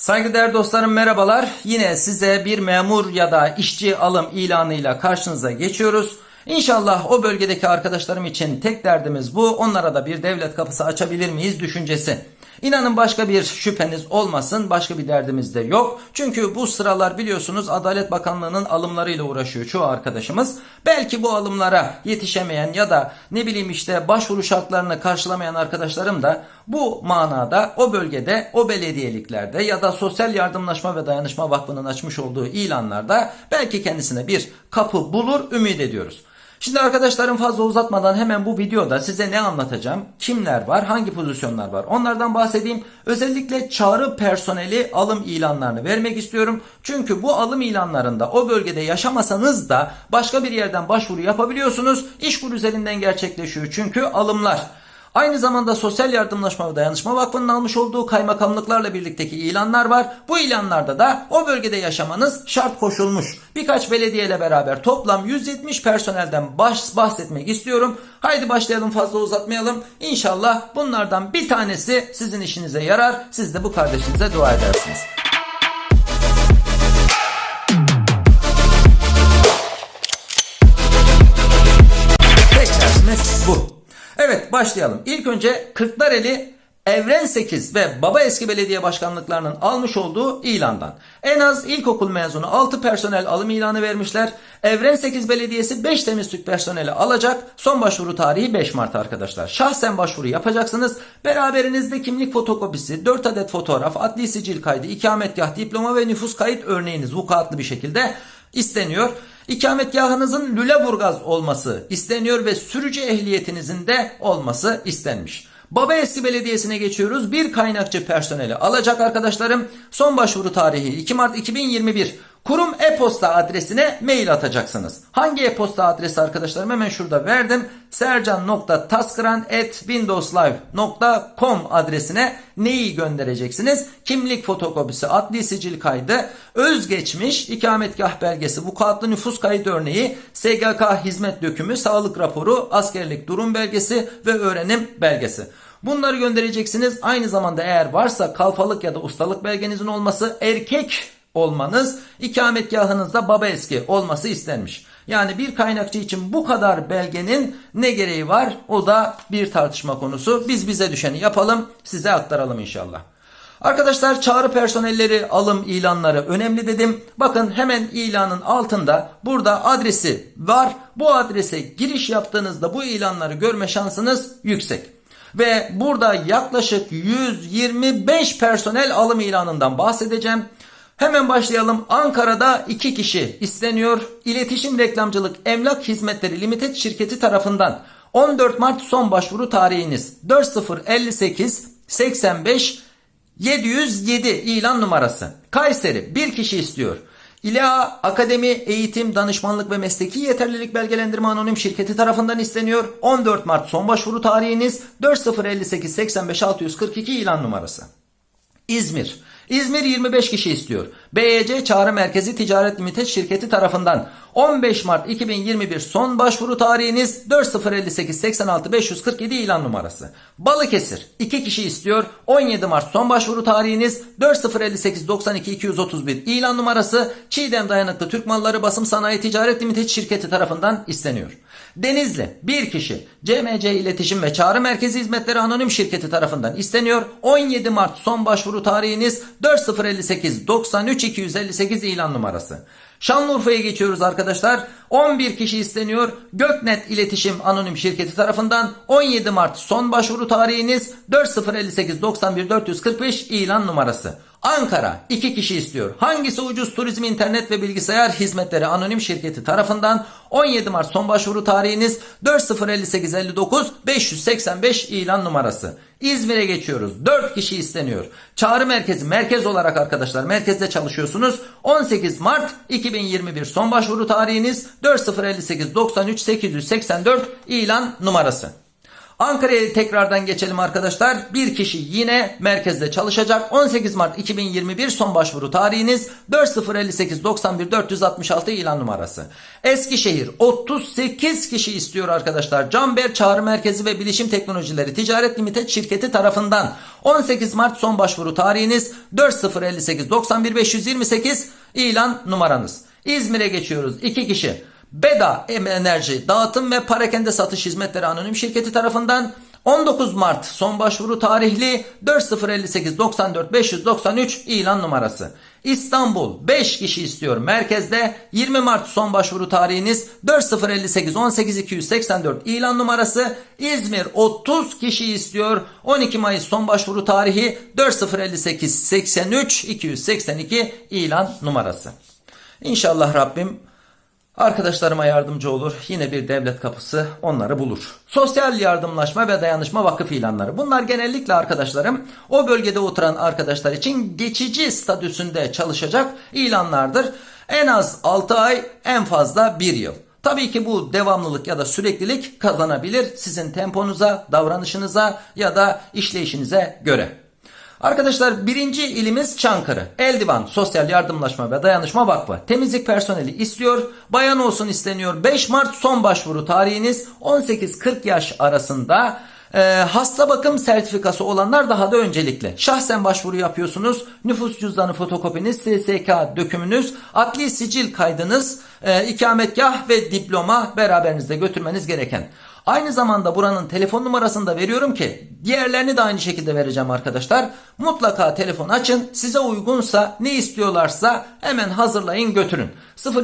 Saygıdeğer dostlarım merhabalar. Yine size bir memur ya da işçi alım ilanıyla karşınıza geçiyoruz. İnşallah o bölgedeki arkadaşlarım için tek derdimiz bu. Onlara da bir devlet kapısı açabilir miyiz düşüncesi. İnanın başka bir şüpheniz olmasın, başka bir derdimiz de yok. Çünkü bu sıralar biliyorsunuz Adalet Bakanlığı'nın alımlarıyla uğraşıyor çoğu arkadaşımız. Belki bu alımlara yetişemeyen ya da ne bileyim işte başvuru şartlarını karşılamayan arkadaşlarım da bu manada o bölgede, o belediyeliklerde ya da Sosyal Yardımlaşma ve Dayanışma Vakfı'nın açmış olduğu ilanlarda belki kendisine bir kapı bulur ümit ediyoruz. Şimdi arkadaşlarım fazla uzatmadan hemen bu videoda size ne anlatacağım? Kimler var? Hangi pozisyonlar var? Onlardan bahsedeyim. Özellikle çağrı personeli alım ilanlarını vermek istiyorum. Çünkü bu alım ilanlarında o bölgede yaşamasanız da başka bir yerden başvuru yapabiliyorsunuz. İşkur üzerinden gerçekleşiyor çünkü alımlar. Aynı zamanda Sosyal Yardımlaşma ve Dayanışma Vakfı'nın almış olduğu kaymakamlıklarla birlikteki ilanlar var. Bu ilanlarda da o bölgede yaşamanız şart koşulmuş. Birkaç belediyeyle beraber toplam 170 personelden baş, bahsetmek istiyorum. Haydi başlayalım fazla uzatmayalım. İnşallah bunlardan bir tanesi sizin işinize yarar. Siz de bu kardeşinize dua edersiniz. Tek bu. Evet başlayalım. İlk önce Kırklareli Evren 8 ve Baba Eski Belediye Başkanlıklarının almış olduğu ilandan. En az ilkokul mezunu 6 personel alım ilanı vermişler. Evren 8 Belediyesi 5 temiz Türk personeli alacak. Son başvuru tarihi 5 Mart arkadaşlar. Şahsen başvuru yapacaksınız. Beraberinizde kimlik fotokopisi, 4 adet fotoğraf, adli sicil kaydı, ikametgah, diploma ve nüfus kayıt örneğiniz vukuatlı bir şekilde isteniyor. İkametgahınızın Lüleburgaz olması isteniyor ve sürücü ehliyetinizin de olması istenmiş. Baba Eski Belediyesi'ne geçiyoruz. Bir kaynakçı personeli alacak arkadaşlarım. Son başvuru tarihi 2 Mart 2021. Kurum e-posta adresine mail atacaksınız. Hangi e-posta adresi arkadaşlarım hemen şurada verdim. sercan.taskran.windowslive.com adresine neyi göndereceksiniz? Kimlik fotokopisi, adli sicil kaydı, özgeçmiş, ikametgah belgesi, vukuatlı nüfus kayıt örneği, SGK hizmet dökümü, sağlık raporu, askerlik durum belgesi ve öğrenim belgesi. Bunları göndereceksiniz. Aynı zamanda eğer varsa kalfalık ya da ustalık belgenizin olması erkek olmanız ikametgahınızda baba eski olması istenmiş. Yani bir kaynakçı için bu kadar belgenin ne gereği var? O da bir tartışma konusu. Biz bize düşeni yapalım, size aktaralım inşallah. Arkadaşlar çağrı personelleri alım ilanları önemli dedim. Bakın hemen ilanın altında burada adresi var. Bu adrese giriş yaptığınızda bu ilanları görme şansınız yüksek. Ve burada yaklaşık 125 personel alım ilanından bahsedeceğim. Hemen başlayalım. Ankara'da iki kişi isteniyor. İletişim Reklamcılık Emlak Hizmetleri Limited şirketi tarafından 14 Mart son başvuru tarihiniz 4058 85 707 ilan numarası. Kayseri bir kişi istiyor. İLEA Akademi Eğitim Danışmanlık ve Mesleki Yeterlilik Belgelendirme Anonim Şirketi tarafından isteniyor. 14 Mart son başvuru tarihiniz 4058 85 642 ilan numarası. İzmir. İzmir 25 kişi istiyor. BEC Çağrı Merkezi Ticaret Limited şirketi tarafından 15 Mart 2021 son başvuru tarihiniz 4058 86 547 ilan numarası. Balıkesir 2 kişi istiyor. 17 Mart son başvuru tarihiniz 4058 92 231 ilan numarası Çiğdem Dayanıklı Türk Malları Basım Sanayi Ticaret Limited şirketi tarafından isteniyor. Denizli bir kişi CMC İletişim ve Çağrı Merkezi Hizmetleri Anonim Şirketi tarafından isteniyor. 17 Mart son başvuru tarihiniz 4058 93 258 ilan numarası. Şanlıurfa'ya geçiyoruz arkadaşlar. 11 kişi isteniyor. Göknet İletişim Anonim Şirketi tarafından 17 Mart son başvuru tarihiniz 4058 91 445 ilan numarası. Ankara 2 kişi istiyor. Hangisi ucuz turizm internet ve bilgisayar hizmetleri anonim şirketi tarafından 17 Mart son başvuru tarihiniz 4058 59 585 ilan numarası. İzmir'e geçiyoruz. 4 kişi isteniyor. Çağrı merkezi merkez olarak arkadaşlar merkezde çalışıyorsunuz. 18 Mart 2021 son başvuru tarihiniz 4058 93 884 ilan numarası. Ankara'ya tekrardan geçelim arkadaşlar. Bir kişi yine merkezde çalışacak. 18 Mart 2021 son başvuru tarihiniz 4058 91 466 ilan numarası. Eskişehir 38 kişi istiyor arkadaşlar. Camber Çağrı Merkezi ve Bilişim Teknolojileri Ticaret Limited şirketi tarafından 18 Mart son başvuru tarihiniz 4058 91 528 ilan numaranız. İzmir'e geçiyoruz. 2 kişi. Beda Enerji Dağıtım ve Parakende Satış Hizmetleri Anonim Şirketi tarafından 19 Mart son başvuru tarihli 4058 94 593 ilan numarası. İstanbul 5 kişi istiyor merkezde 20 Mart son başvuru tarihiniz 4058 18 284 ilan numarası. İzmir 30 kişi istiyor 12 Mayıs son başvuru tarihi 4058 83 282 ilan numarası. İnşallah Rabbim Arkadaşlarıma yardımcı olur. Yine bir devlet kapısı onları bulur. Sosyal Yardımlaşma ve Dayanışma Vakıf ilanları. Bunlar genellikle arkadaşlarım o bölgede oturan arkadaşlar için geçici statüsünde çalışacak ilanlardır. En az 6 ay en fazla 1 yıl. Tabii ki bu devamlılık ya da süreklilik kazanabilir sizin temponuza, davranışınıza ya da işleyişinize göre. Arkadaşlar birinci ilimiz Çankırı. Eldivan Sosyal Yardımlaşma ve Dayanışma Vakfı. Temizlik personeli istiyor. Bayan olsun isteniyor. 5 Mart son başvuru tarihiniz 18-40 yaş arasında. Ee, hasta bakım sertifikası olanlar daha da öncelikli. Şahsen başvuru yapıyorsunuz. Nüfus cüzdanı fotokopiniz, SSK dökümünüz, adli sicil kaydınız, e, ikametgah ve diploma beraberinizde götürmeniz gereken. Aynı zamanda buranın telefon numarasını da veriyorum ki diğerlerini de aynı şekilde vereceğim arkadaşlar. Mutlaka telefon açın. Size uygunsa ne istiyorlarsa hemen hazırlayın götürün.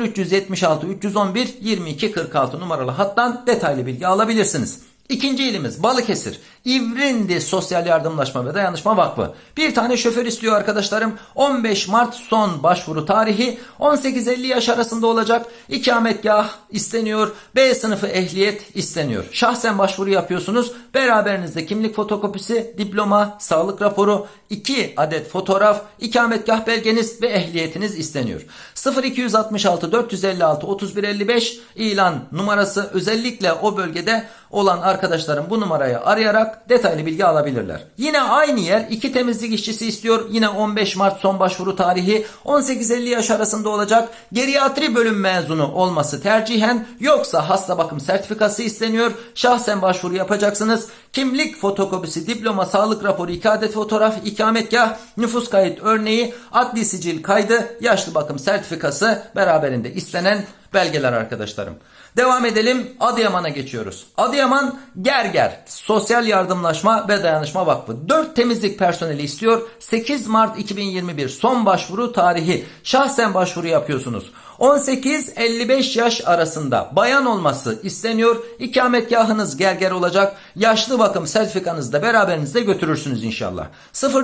0376 311 22 46 numaralı hattan detaylı bilgi alabilirsiniz. İkinci ilimiz Balıkesir. İvrindi Sosyal Yardımlaşma ve Dayanışma Vakfı. Bir tane şoför istiyor arkadaşlarım. 15 Mart son başvuru tarihi 18-50 yaş arasında olacak. İkametgah isteniyor. B sınıfı ehliyet isteniyor. Şahsen başvuru yapıyorsunuz. Beraberinizde kimlik fotokopisi, diploma, sağlık raporu, 2 adet fotoğraf, ikametgah belgeniz ve ehliyetiniz isteniyor. 0266 456 3155 ilan numarası özellikle o bölgede olan arkadaşlarım bu numarayı arayarak detaylı bilgi alabilirler. Yine aynı yer iki temizlik işçisi istiyor. Yine 15 Mart son başvuru tarihi 18-50 yaş arasında olacak. Geriatri bölüm mezunu olması tercihen yoksa hasta bakım sertifikası isteniyor. Şahsen başvuru yapacaksınız. Kimlik fotokopisi, diploma, sağlık raporu, iki adet fotoğraf, ikametgah, nüfus kayıt örneği, adli sicil kaydı, yaşlı bakım sertifikası beraberinde istenen belgeler arkadaşlarım. Devam edelim. Adıyaman'a geçiyoruz. Adıyaman Gerger Sosyal Yardımlaşma ve Dayanışma Vakfı 4 temizlik personeli istiyor. 8 Mart 2021 son başvuru tarihi. Şahsen başvuru yapıyorsunuz. 18-55 yaş arasında bayan olması isteniyor. İkametgahınız gerger olacak. Yaşlı bakım sertifikanızı da beraberinizde götürürsünüz inşallah.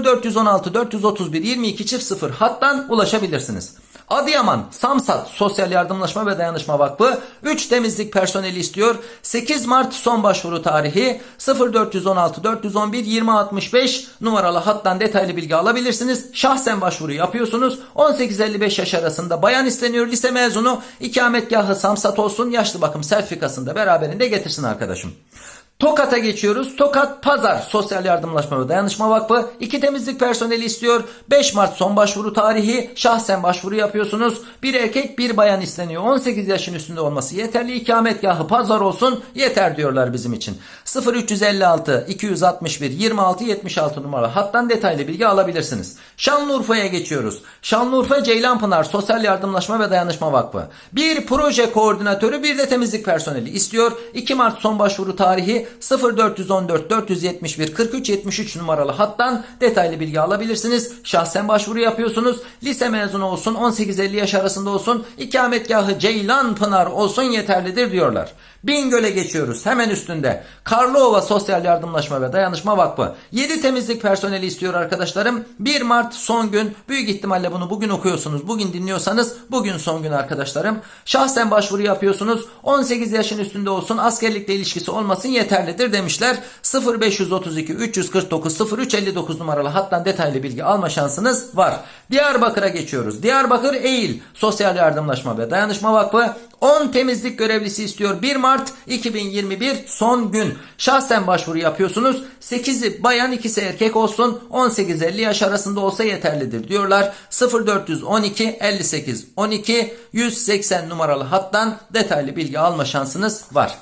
0416 431 22 çift 0 hattan ulaşabilirsiniz. Adıyaman Samsat Sosyal Yardımlaşma ve Dayanışma Vakfı 3 temizlik personeli istiyor. 8 Mart son başvuru tarihi 0416 411 2065 numaralı hattan detaylı bilgi alabilirsiniz. Şahsen başvuru yapıyorsunuz. 18-55 yaş arasında bayan isteniyor. Lise mezunu ikametgahı Samsat olsun. Yaşlı bakım sertifikasını da beraberinde getirsin arkadaşım. Tokat'a geçiyoruz. Tokat Pazar Sosyal Yardımlaşma ve Dayanışma Vakfı iki temizlik personeli istiyor. 5 Mart son başvuru tarihi. Şahsen başvuru yapıyorsunuz. Bir erkek bir bayan isteniyor. 18 yaşın üstünde olması yeterli. İkametgahı pazar olsun. Yeter diyorlar bizim için. 0356 261 26 76 numaralı hattan detaylı bilgi alabilirsiniz. Şanlıurfa'ya geçiyoruz. Şanlıurfa Ceylanpınar Sosyal Yardımlaşma ve Dayanışma Vakfı. Bir proje koordinatörü bir de temizlik personeli istiyor. 2 Mart son başvuru tarihi 0414 471 43 73 numaralı hattan detaylı bilgi alabilirsiniz. Şahsen başvuru yapıyorsunuz. Lise mezunu olsun 18-50 yaş arasında olsun ikametgahı Ceylan Pınar olsun yeterlidir diyorlar. Bingöl'e geçiyoruz. Hemen üstünde. Karlova Sosyal Yardımlaşma ve Dayanışma Vakfı. 7 temizlik personeli istiyor arkadaşlarım. 1 Mart son gün. Büyük ihtimalle bunu bugün okuyorsunuz. Bugün dinliyorsanız bugün son gün arkadaşlarım. Şahsen başvuru yapıyorsunuz. 18 yaşın üstünde olsun. Askerlikle ilişkisi olmasın yeter yeterlidir demişler. 0532 349 0359 numaralı hattan detaylı bilgi alma şansınız var. Diyarbakır'a geçiyoruz. Diyarbakır Eğil Sosyal Yardımlaşma ve Dayanışma Vakfı 10 temizlik görevlisi istiyor. 1 Mart 2021 son gün. Şahsen başvuru yapıyorsunuz. 8'i bayan 2'si erkek olsun. 18-50 yaş arasında olsa yeterlidir diyorlar. 0412 58 12 180 numaralı hattan detaylı bilgi alma şansınız var.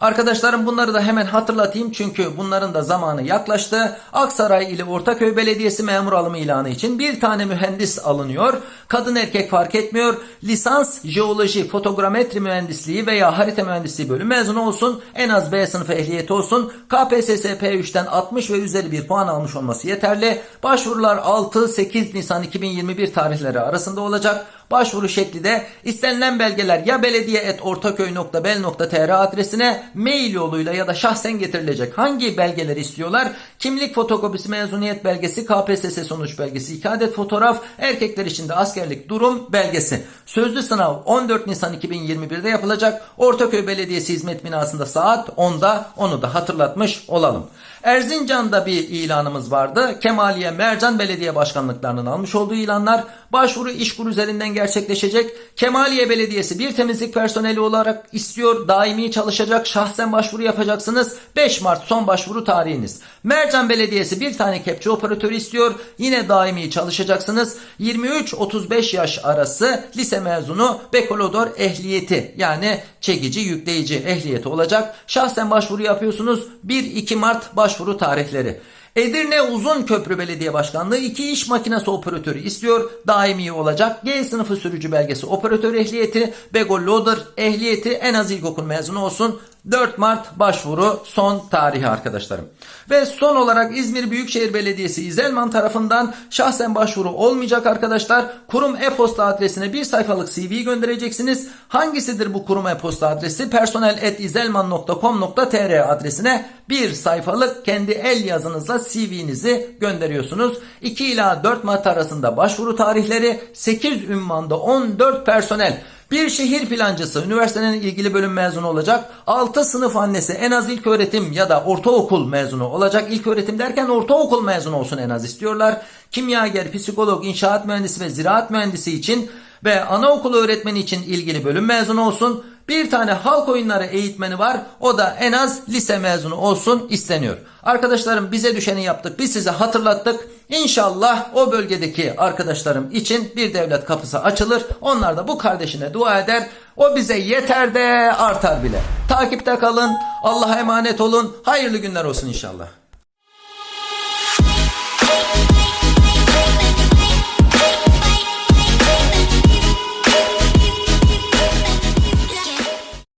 Arkadaşlarım bunları da hemen hatırlatayım çünkü bunların da zamanı yaklaştı. Aksaray ile Ortaköy Belediyesi memur alımı ilanı için bir tane mühendis alınıyor. Kadın erkek fark etmiyor. Lisans jeoloji, fotogrametri mühendisliği veya harita mühendisliği bölüm mezunu olsun. En az B sınıfı ehliyeti olsun. KPSS P3'ten 60 ve üzeri bir puan almış olması yeterli. Başvurular 6-8 Nisan 2021 tarihleri arasında olacak. Başvuru şekli de istenilen belgeler ya belediye.ortaköy.bel.tr adresine mail yoluyla ya da şahsen getirilecek. Hangi belgeleri istiyorlar? Kimlik fotokopisi, mezuniyet belgesi, KPSS sonuç belgesi, 2 adet fotoğraf, erkekler için de askerlik durum belgesi. Sözlü sınav 14 Nisan 2021'de yapılacak. Ortaköy Belediyesi Hizmet Binası'nda saat 10'da onu da hatırlatmış olalım. Erzincan'da bir ilanımız vardı. Kemaliye Mercan Belediye Başkanlıklarının almış olduğu ilanlar başvuru işkur üzerinden gerçekleşecek. Kemaliye Belediyesi bir temizlik personeli olarak istiyor. Daimi çalışacak. Şahsen başvuru yapacaksınız. 5 Mart son başvuru tarihiniz. Mercan Belediyesi bir tane kepçe operatörü istiyor. Yine daimi çalışacaksınız. 23-35 yaş arası lise mezunu Bekolodor ehliyeti yani çekici yükleyici ehliyeti olacak. Şahsen başvuru yapıyorsunuz. 1-2 Mart başvuru tarihleri. Edirne Uzun Köprü Belediye Başkanlığı iki iş makinesi operatörü istiyor. Daimi olacak. G sınıfı sürücü belgesi operatör ehliyeti, Bego Loader ehliyeti en az ilkokul mezunu olsun. 4 Mart başvuru son tarihi arkadaşlarım. Ve son olarak İzmir Büyükşehir Belediyesi İzelman tarafından şahsen başvuru olmayacak arkadaşlar. Kurum e-posta adresine bir sayfalık CV göndereceksiniz. Hangisidir bu kurum e-posta adresi? personel.izelman.com.tr adresine bir sayfalık kendi el yazınızla CV'nizi gönderiyorsunuz. 2 ila 4 Mart arasında başvuru tarihleri 8 ünvanda 14 personel. Bir şehir plancısı üniversitenin ilgili bölüm mezunu olacak. 6 sınıf annesi en az ilk öğretim ya da ortaokul mezunu olacak. İlk öğretim derken ortaokul mezunu olsun en az istiyorlar. Kimyager, psikolog, inşaat mühendisi ve ziraat mühendisi için ve anaokulu öğretmeni için ilgili bölüm mezunu olsun. Bir tane halk oyunları eğitmeni var. O da en az lise mezunu olsun isteniyor. Arkadaşlarım bize düşeni yaptık. Biz size hatırlattık. İnşallah o bölgedeki arkadaşlarım için bir devlet kapısı açılır. Onlar da bu kardeşine dua eder. O bize yeter de artar bile. Takipte kalın. Allah'a emanet olun. Hayırlı günler olsun inşallah.